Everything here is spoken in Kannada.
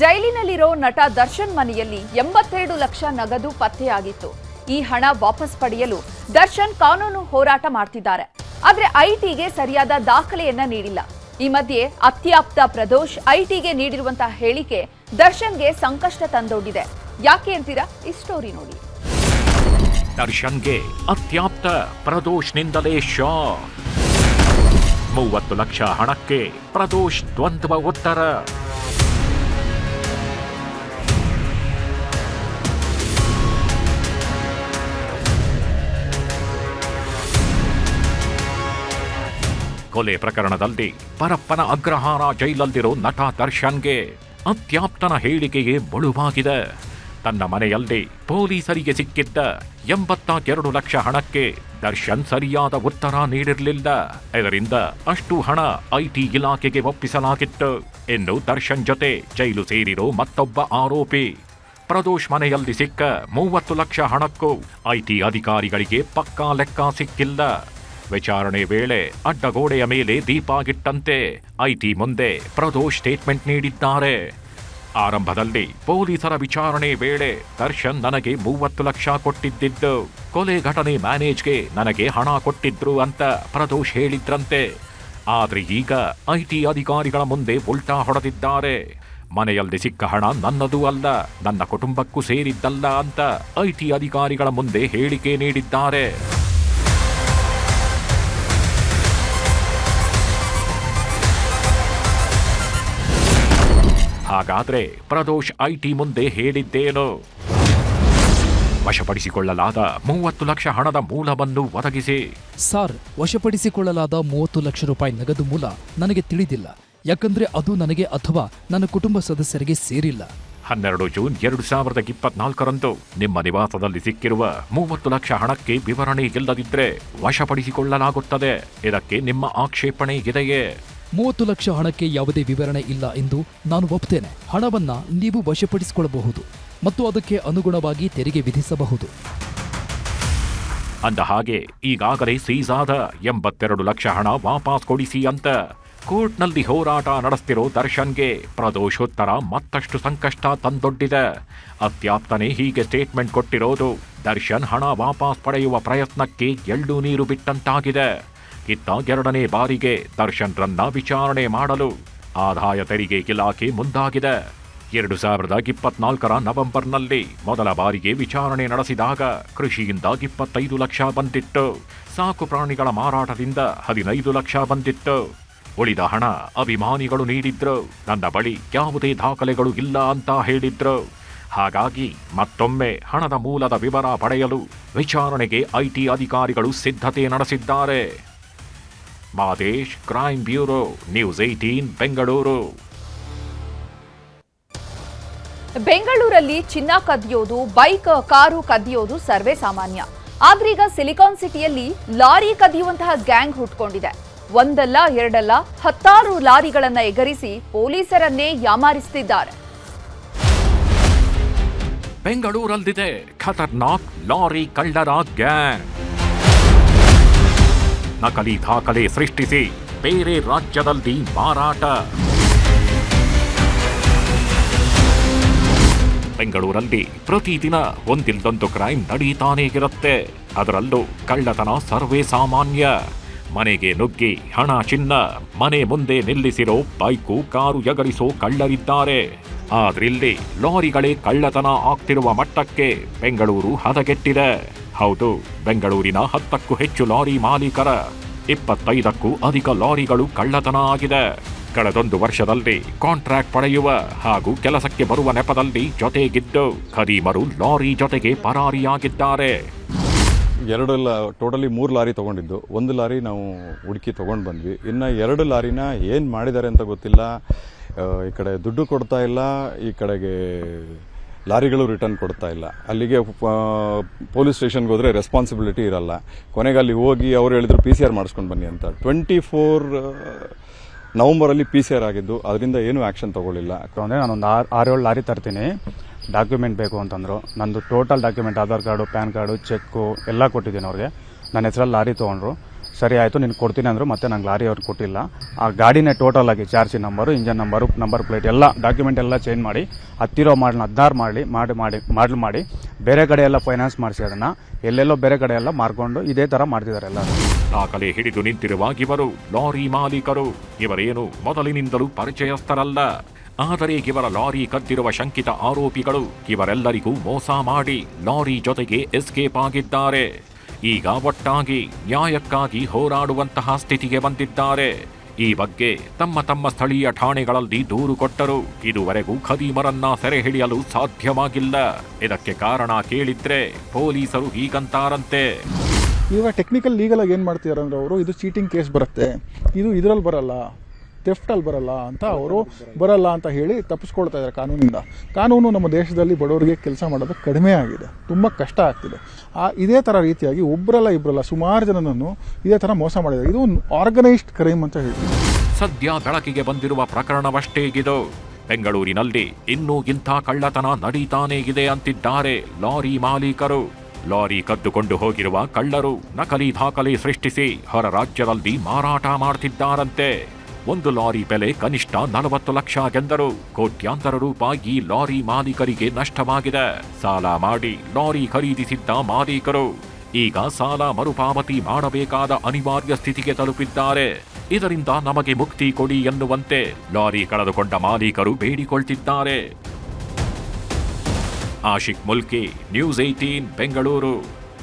ಜೈಲಿನಲ್ಲಿರೋ ನಟ ದರ್ಶನ್ ಮನೆಯಲ್ಲಿ ಎಂಬತ್ತೆರಡು ಲಕ್ಷ ನಗದು ಪತ್ತೆಯಾಗಿತ್ತು. ಈ ಹಣ ವಾಪಸ್ ಪಡೆಯಲು ದರ್ಶನ್ ಕಾನೂನು ಹೋರಾಟ ಮಾಡ್ತಿದ್ದಾರೆ. ಆದ್ರೆ ಐಟಿಗೆ ಸರಿಯಾದ ದಾಖಲೆಯನ್ನ ನೀಡಿಲ್ಲ. ಈ ಮಧ್ಯೆ ಅತ್ಯಾಪ್ತ ಪ್ರದೋಷ್ ಐಟಿಗೆ ನೀಡಿರುವಂತಹ ಹೇಳಿಕೆ ದರ್ಶನ್ಗೆ ಸಂಕಷ್ಟ ತಂದೊಡ್ಡಿದೆ. ಯಾಕೆ ಅಂತೀರಾ? ಈ ಸ್ಟೋರಿ ನೋಡಿ. ದರ್ಶನ್ಗೆ ಅತ್ಯಾಪ್ತ ಪ್ರದೋಷ್ನಿಂದಲೇ ಶಾ ಮೂವತ್ತು ಲಕ್ಷ ಹಣಕ್ಕೆ ಪ್ರದೋಷ್ ದ್ವಂದ್ವ ಉತ್ತರ ಕೊಲೆ ಪ್ರಕರಣದಲ್ಲಿ ಪರಪ್ಪನ ಅಗ್ರಹಾರ ಜೈಲಲ್ಲಿರೋ ನಟ ದರ್ಶನ್ಗೆ ಅತ್ಯಾಪ್ತನ ಹೇಳಿಕೆಯೇ ಬಳುವಾಗಿದೆ. ತನ್ನ ಮನೆಯಲ್ಲಿ ಪೊಲೀಸರಿಗೆ ಸಿಕ್ಕಿದ್ದ ಎಂಬತ್ತ ಎರಡು ಲಕ್ಷ ಹಣಕ್ಕೆ ದರ್ಶನ್ ಸರಿಯಾದ ಉತ್ತರ ನೀಡಿರಲಿಲ್ಲ. ಇದರಿಂದ ಅಷ್ಟು ಹಣ ಐಟಿ ಇಲಾಖೆಗೆ ಒಪ್ಪಿಸಲಾಗಿತ್ತು. ಎಂದು ದರ್ಶನ್ ಜೊತೆ ಜೈಲು ಸೇರಿರೋ ಮತ್ತೊಬ್ಬ ಆರೋಪಿ ಪ್ರದೋಷ್ ಮನೆಯಲ್ಲಿ ಸಿಕ್ಕ ಮೂವತ್ತು ಲಕ್ಷ ಹಣಕ್ಕೂ ಐಟಿ ಅಧಿಕಾರಿಗಳಿಗೆ ಪಕ್ಕಾ ಲೆಕ್ಕ ಸಿಕ್ಕಿಲ್ಲ. ವಿಚಾರಣೆ ವೇಳೆ ಅಡ್ಡಗೋಡೆಯ ಮೇಲೆ ದೀಪಾಗಿಟ್ಟಂತೆ ಐಟಿ ಮುಂದೆ ಪ್ರದೋಷ್ ಸ್ಟೇಟ್ಮೆಂಟ್ ನೀಡಿದ್ದಾರೆ. ಆರಂಭದಲ್ಲಿ ಪೊಲೀಸರ ವಿಚಾರಣೆ ವೇಳೆ ದರ್ಶನ್ ನನಗೆ ಮೂವತ್ತು ಲಕ್ಷ ಕೊಟ್ಟಿದ್ದಿದ್ದು, ಕೊಲೆ ಘಟನೆ ಮ್ಯಾನೇಜ್ಗೆ ನನಗೆ ಹಣ ಕೊಟ್ಟಿದ್ರು ಅಂತ ಪ್ರದೋಷ್ ಹೇಳಿದ್ರಂತೆ. ಆದರೆ ಈಗ ಐಟಿ ಅಧಿಕಾರಿಗಳ ಮುಂದೆ ಉಲ್ಟಾ ಹೊಡೆದಿದ್ದಾರೆ. ಮನೆಯಲ್ಲಿ ಸಿಕ್ಕ ಹಣ ನನ್ನದೂ ಅಲ್ಲ, ನನ್ನ ಕುಟುಂಬಕ್ಕೂ ಸೇರಿದ್ದಲ್ಲ ಅಂತ ಐಟಿ ಅಧಿಕಾರಿಗಳ ಮುಂದೆ ಹೇಳಿಕೆ ನೀಡಿದ್ದಾರೆ. ಹಾಗಾದ್ರೆ ಪ್ರದೋಷ್ ಐಟಿ ಮುಂದೆ ಹೇಳಿದ್ದೇನು? ವಶಪಡಿಸಿಕೊಳ್ಳಲಾದ ಮೂವತ್ತು ಲಕ್ಷ ಹಣದ ಮೂಲವನ್ನು ಒದಗಿಸಿ. ಸರ್ ವಶಪಡಿಸಿಕೊಳ್ಳಲಾದ ಮೂವತ್ತು ಲಕ್ಷ ರೂಪಾಯಿ ನಗದು ಮೂಲ ನನಗೆ ತಿಳಿದಿಲ್ಲ. ಯಾಕಂದ್ರೆ ಅದು ನನಗೆ ಅಥವಾ ನನ್ನ ಕುಟುಂಬ ಸದಸ್ಯರಿಗೆ ಸೇರಿಲ್ಲ. ಹನ್ನೆರಡು ಜೂನ್ ಎರಡು ಸಾವಿರದ ಇಪ್ಪತ್ನಾಲ್ಕರಂದು ನಿಮ್ಮ ನಿವಾಸದಲ್ಲಿ ಸಿಕ್ಕಿರುವ ಮೂವತ್ತು ಲಕ್ಷ ಹಣಕ್ಕೆ ವಿವರಣೆ ಇಲ್ಲದಿದ್ರೆ ವಶಪಡಿಸಿಕೊಳ್ಳಲಾಗುತ್ತದೆ. ಇದಕ್ಕೆ ನಿಮ್ಮ ಆಕ್ಷೇಪಣೆ ಇದೆಯೇ? ಮೂವತ್ತು ಲಕ್ಷ ಹಣಕ್ಕೆ ಯಾವುದೇ ವಿವರಣೆ ಇಲ್ಲ ಎಂದು ನಾನು ಒಪ್ತೇನೆ. ಹಣವನ್ನ ನೀವು ವಶಪಡಿಸಿಕೊಳ್ಳಬಹುದು ಮತ್ತು ಅದಕ್ಕೆ ಅನುಗುಣವಾಗಿ ತೆರಿಗೆ ವಿಧಿಸಬಹುದು. ಅಂದ ಹಾಗೆ, ಈಗಾಗಲೇ ಸೀಸ್ ಆದ ಎಂಬತ್ತೆರಡು ಲಕ್ಷ ಹಣ ವಾಪಸ್ ಕೊಡಿಸಿ ಅಂತ ಕೋರ್ಟ್ನಲ್ಲಿ ಹೋರಾಟ ನಡೆಸ್ತಿರೋ ದರ್ಶನ್ಗೆ ಪ್ರದೋಷೋತ್ತರ ಮತ್ತಷ್ಟು ಸಂಕಷ್ಟ ತಂದೊಡ್ಡಿದೆ. ಅತ್ಯಾಪ್ತನೇ ಹೀಗೆ ಸ್ಟೇಟ್ಮೆಂಟ್ ಕೊಟ್ಟಿರೋದು, ದರ್ಶನ್ ಹಣ ವಾಪಸ್ ಪಡೆಯುವ ಪ್ರಯತ್ನಕ್ಕೆ ಎಳ್ಳು ನೀರು ಬಿಟ್ಟಂತಾಗಿದೆ. ಇತ್ತ ಎರಡನೇ ಬಾರಿಗೆ ದರ್ಶನ್ರನ್ನ ವಿಚಾರಣೆ ಮಾಡಲು ಆದಾಯ ತೆರಿಗೆ ಇಲಾಖೆ ಮುಂದಾಗಿದೆ. ಎರಡು ಸಾವಿರದ ಇಪ್ಪತ್ನಾಲ್ಕರ ನವೆಂಬರ್ನಲ್ಲಿ ಮೊದಲ ಬಾರಿಗೆ ವಿಚಾರಣೆ ನಡೆಸಿದಾಗ ಕೃಷಿಯಿಂದ ಇಪ್ಪತ್ತೈದು ಲಕ್ಷ ಬಂದಿತ್ತು. ಸಾಕು ಪ್ರಾಣಿಗಳ ಮಾರಾಟದಿಂದ ಹದಿನೈದು ಲಕ್ಷ ಬಂದಿತ್ತು. ಉಳಿದ ಹಣ ಅಭಿಮಾನಿಗಳು ನೀಡಿದ್ರು. ನನ್ನ ಬಳಿ ಯಾವುದೇ ದಾಖಲೆಗಳು ಇಲ್ಲ ಅಂತ ಹೇಳಿದ್ರು. ಹಾಗಾಗಿ ಮತ್ತೊಮ್ಮೆ ಹಣದ ಮೂಲದ ವಿವರ ಪಡೆಯಲು ವಿಚಾರಣೆಗೆ ಐಟಿ ಅಧಿಕಾರಿಗಳು ಸಿದ್ಧತೆ ನಡೆಸಿದ್ದಾರೆ. Madesh crime bureau news eighteen Bengaluru. ಬೆಂಗಳೂರಲ್ಲಿ ಚಿನ್ನ ಕದಿಯೋದು ಬೈಕ್ ಕಾರು ಕದಿಯೋದು ಸರ್ವೇ ಸಾಮಾನ್ಯ. ಆದ್ರೀಗ ಸಿಲಿಕಾನ್ ಸಿಟಿಯಲ್ಲಿ ಲಾರಿ ಕದಿಯುವಂತಹ ಗ್ಯಾಂಗ್ ಹುಟ್ಕೊಂಡಿದೆ. ಒಂದಲ್ಲ ಎರಡಲ್ಲ ಹತ್ತಾರು ಲಾರಿಗಳನ್ನ ಎಗರಿಸಿ ಪೊಲೀಸರನ್ನೇ ಯಾಮಾರಿಸುತ್ತಿದ್ದಾರೆ ಬೆಂಗಳೂರಲ್ಲಿದೆ ಖತರ್ನಾಕ್ ಲಾರಿ ಕಳ್ಳರ ಗ್ಯಾಂಗ್. ನಕಲಿ ದಾಖಲೆ ಸೃಷ್ಟಿಸಿ ಬೇರೆ ರಾಜ್ಯದಲ್ಲಿ ಮಾರಾಟ. ಬೆಂಗಳೂರಲ್ಲಿ ಪ್ರತಿದಿನ ಒಂದಿಲ್ಲೊಂದು ಕ್ರೈಮ್ ನಡೀತಾನೇ ಇರುತ್ತೆ. ಅದರಲ್ಲೂ ಕಳ್ಳತನ ಸರ್ವೇ ಸಾಮಾನ್ಯ. ಮನೆಗೆ ನುಗ್ಗಿ, ಹಣ, ಚಿನ್ನ, ಮನೆ ಮುಂದೆ ನಿಲ್ಲಿಸಿರೋ ಬೈಕು, ಕಾರು ಎಗರಿಸೋ ಕಳ್ಳರಿದ್ದಾರೆ. ಆದ್ರಿಲ್ಲಿ ಲಾರಿಗಳೇ ಕಳ್ಳತನ ಆಗ್ತಿರುವ ಮಟ್ಟಕ್ಕೆ ಬೆಂಗಳೂರು ಹದಗೆಟ್ಟಿದೆ. ಹೌದು, ಬೆಂಗಳೂರಿನ ಹತ್ತಕ್ಕೂ ಹೆಚ್ಚು ಲಾರಿ ಮಾಲೀಕರ ಇಪ್ಪತ್ತೈದಕ್ಕೂ ಅಧಿಕ ಲಾರಿಗಳು ಕಳ್ಳತನ ಆಗಿದೆ. ಕಳೆದೊಂದು ವರ್ಷದಲ್ಲಿ ಕಾಂಟ್ರಾಕ್ಟ್ ಪಡೆಯುವ ಹಾಗೂ ಕೆಲಸಕ್ಕೆ ಬರುವ ನೆಪದಲ್ಲಿ ಜೊತೆಗಿದ್ದು ಖದೀಮರು ಲಾರಿ ಜೊತೆಗೆ ಪರಾರಿಯಾಗಿದ್ದಾರೆ. ಎರಡಲ್ಲ, ಟೋಟಲಿ ಮೂರು ಲಾರಿ ತೊಗೊಂಡಿದ್ದು. ಒಂದು ಲಾರಿ ನಾವು ಹುಡುಕಿ ತೊಗೊಂಡು ಬಂದ್ವಿ. ಇನ್ನು ಎರಡು ಲಾರಿನ ಏನು ಮಾಡಿದ್ದಾರೆ ಅಂತ ಗೊತ್ತಿಲ್ಲ. ಈ ಕಡೆ ದುಡ್ಡು ಕೊಡ್ತಾ ಇಲ್ಲ, ಈ ಕಡೆಗೆ ಲಾರಿಗಳು ರಿಟರ್ನ್ ಕೊಡ್ತಾ ಇಲ್ಲ. ಅಲ್ಲಿಗೆ ಪೊಲೀಸ್ ಸ್ಟೇಷನ್ಗೆ ಹೋದರೆ ರೆಸ್ಪಾನ್ಸಿಬಿಲಿಟಿ ಇರಲ್ಲ. ಕೊನೆಗೆ ಅಲ್ಲಿ ಹೋಗಿ ಅವ್ರು ಹೇಳಿದ್ರು ಪಿ ಸಿ ಆರ್ ಮಾಡಿಸ್ಕೊಂಡು ಬನ್ನಿ ಅಂತ. ಟ್ವೆಂಟಿ ಫೋರ್ ನವಂಬರಲ್ಲಿ ಪಿ ಸಿ ಆರ್ ಆಗಿದ್ದು, ಅದರಿಂದ ಏನೂ ಆ್ಯಕ್ಷನ್ ತೊಗೊಳ್ಳಿಲ್ಲ. ಅಂದರೆ ನಾನೊಂದು ಆರು ಏಳು ಲಾರಿ ತರ್ತೀನಿ. ಡಾಕ್ಯುಮೆಂಟ್ ಬೇಕು ಅಂತಂದರು. ನಂದು total document Aadhaar card, PAN card, check ಎಲ್ಲ ಕೊಟ್ಟಿದ್ದೀನಿ ಅವ್ರಿಗೆ. ನನ್ನ ಹೆಸರಲ್ಲಿ ಲಾರಿ ತೊಗೊಂಡ್ರು. ಸರಿ ಆಯಿತು ನೀನು ಕೊಡ್ತೀನಿ ಅಂದರು ಮತ್ತೆ ನಂಗೆ ಲಾರಿ ಅವ್ರು ಕೊಟ್ಟಿಲ್ಲ. ಆ ಗಾಡಿನೇ ಟೋಟಲ್ ಆಗಿ ಚಾರ್ಜಿ number engine number number plate ಎಲ್ಲ ಡಾಕ್ಯುಮೆಂಟ್ ಎಲ್ಲ ಚೇಂಜ್ ಮಾಡಿ, ಹತ್ತಿರೋ ಮಾಡಲ್ ಹದಿನಾರು ಮಾಡಿ ಮಾಡಿ ಮಾಡಿ, ಮಾಡಲ್ ಮಾಡಿ, ಬೇರೆ ಕಡೆ ಎಲ್ಲ ಫೈನಾನ್ಸ್ ಮಾಡಿಸಿ ಅದನ್ನು, ಎಲ್ಲೆಲ್ಲೋ ಬೇರೆ ಕಡೆ ಎಲ್ಲ ಮಾರ್ಕೊಂಡು ಇದೇ ಥರ ಮಾಡ್ತಿದ್ದಾರೆ ಎಲ್ಲ ದಾಖಲೆ ಹಿಡಿದು ನಿಂತಿರುವ ಇವರು ಲಾರಿ ಮಾಲೀಕರು. ಇವರೇನು ಮೊದಲಿನಿಂದಲೂ ಪರಿಚಯಸ್ಥರಲ್ಲ. ಆದರೆ ಇವರ ಲಾರಿ ಕದ್ದಿರುವ ಶಂಕಿತ ಆರೋಪಿಗಳು ಇವರೆಲ್ಲರಿಗೂ ಮೋಸ ಮಾಡಿ ಲಾರಿ ಜೊತೆಗೆ ಎಸ್ಕೇಪ್ ಆಗಿದ್ದಾರೆ. ಈಗ ಒಟ್ಟಾಗಿ ನ್ಯಾಯಕ್ಕಾಗಿ ಹೋರಾಡುವಂತಹ ಸ್ಥಿತಿಗೆ ಬಂದಿದ್ದಾರೆ. ಈ ಬಗ್ಗೆ ತಮ್ಮ ತಮ್ಮ ಸ್ಥಳೀಯ ಠಾಣೆಗಳಲ್ಲಿ ದೂರು ಕೊಟ್ಟರು. ಇದುವರೆಗೂ ಖದೀಮರನ್ನ ಸೆರೆ ಹಿಡಿಯಲು ಸಾಧ್ಯವಾಗಿಲ್ಲ. ಇದಕ್ಕೆ ಕಾರಣ ಕೇಳಿದ್ರೆ ಪೊಲೀಸರು ಹೀಗಂತಾರಂತೆ. ಇವಾಗ ಟೆಕ್ನಿಕಲ್ ಲೀಗಲಾಗಿ ಏನು ಮಾಡ್ತಿದ್ದಾರೆ ಅಂದ್ರೆ ಅವರು, ಇದು ಚೀಟಿಂಗ್ ಕೇಸ್ ಬರುತ್ತೆ. ಇದು ಇದರಲ್ಲಿ ಬರಲ್ಲ. ಥೆಫ್ಟಲ್ಲಿ ಬರಲ್ಲ ಅಂತ ಅವರು ಬರಲ್ಲ ಅಂತ ಹೇಳಿ ತಪ್ಪಿಸ್ಕೊಳ್ತಾ ಇದ್ದಾರೆ ಕಾನೂನಿಂದ. ಕಾನೂನು ನಮ್ಮ ದೇಶದಲ್ಲಿ ಬಡವರಿಗೆ ಕೆಲಸ ಮಾಡೋದು ಕಡಿಮೆ ಆಗಿದೆ. ತುಂಬ ಕಷ್ಟ ಆಗ್ತಿದೆ. ಆ, ಇದೇ ಥರ ರೀತಿಯಾಗಿ ಒಬ್ಬರಲ್ಲ ಇಬ್ಬರಲ್ಲ ಸುಮಾರು ಜನನನ್ನು ಇದೇ ಥರ ಮೋಸ ಮಾಡಿದ್ದಾರೆ. ಇದು ಆರ್ಗನೈಸ್ಡ್ ಕ್ರೈಮ್ ಅಂತ ಹೇಳ್ತೀವಿ. ಸದ್ಯ ಬೆಳಕಿಗೆ ಬಂದಿರುವ ಪ್ರಕರಣವಷ್ಟೇ ಇದು. ಬೆಂಗಳೂರಿನಲ್ಲಿ ಇನ್ನೂ ಇಂಥ ಕಳ್ಳತನ ನಡೀತಾನೇ ಇದೆ ಅಂತಿದ್ದಾರೆ ಲಾರಿ ಮಾಲೀಕರು. ಲಾರಿ ಕದ್ದುಕೊಂಡು ಹೋಗಿರುವ ಕಳ್ಳರು ನಕಲಿ ದಾಖಲೆ ಸೃಷ್ಟಿಸಿ ಹೊರ ರಾಜ್ಯದಲ್ಲಿ ಮಾರಾಟ ಮಾಡ್ತಿದ್ದಾರಂತೆ. ಒಂದು ಲಾರಿ ಬೆಲೆ ಕನಿಷ್ಠ ನಲವತ್ತು ಲಕ್ಷ ಎಂದರು ಕೋಟ್ಯಾಂತರ ರೂಪಾಯಿ ಲಾರಿ ಮಾಲೀಕರಿಗೆ ನಷ್ಟವಾಗಿದೆ. ಸಾಲ ಮಾಡಿ ಲಾರಿ ಖರೀದಿಸಿದ್ದ ಮಾಲೀಕರು. ಈಗ ಸಾಲ ಮರುಪಾವತಿ ಮಾಡಬೇಕಾದ ಅನಿವಾರ್ಯ ಸ್ಥಿತಿಗೆ ತಲುಪಿದ್ದಾರೆ. ಇದರಿಂದ ನಮಗೆ ಮುಕ್ತಿ ಕೊಡಿ ಎನ್ನುವಂತೆ ಲಾರಿ ಕಳೆದುಕೊಂಡ ಮಾಲೀಕರು ಬೇಡಿಕೊಳ್ತಿದ್ದಾರೆ. Ashik Mulki, news eighteen Bengaluru.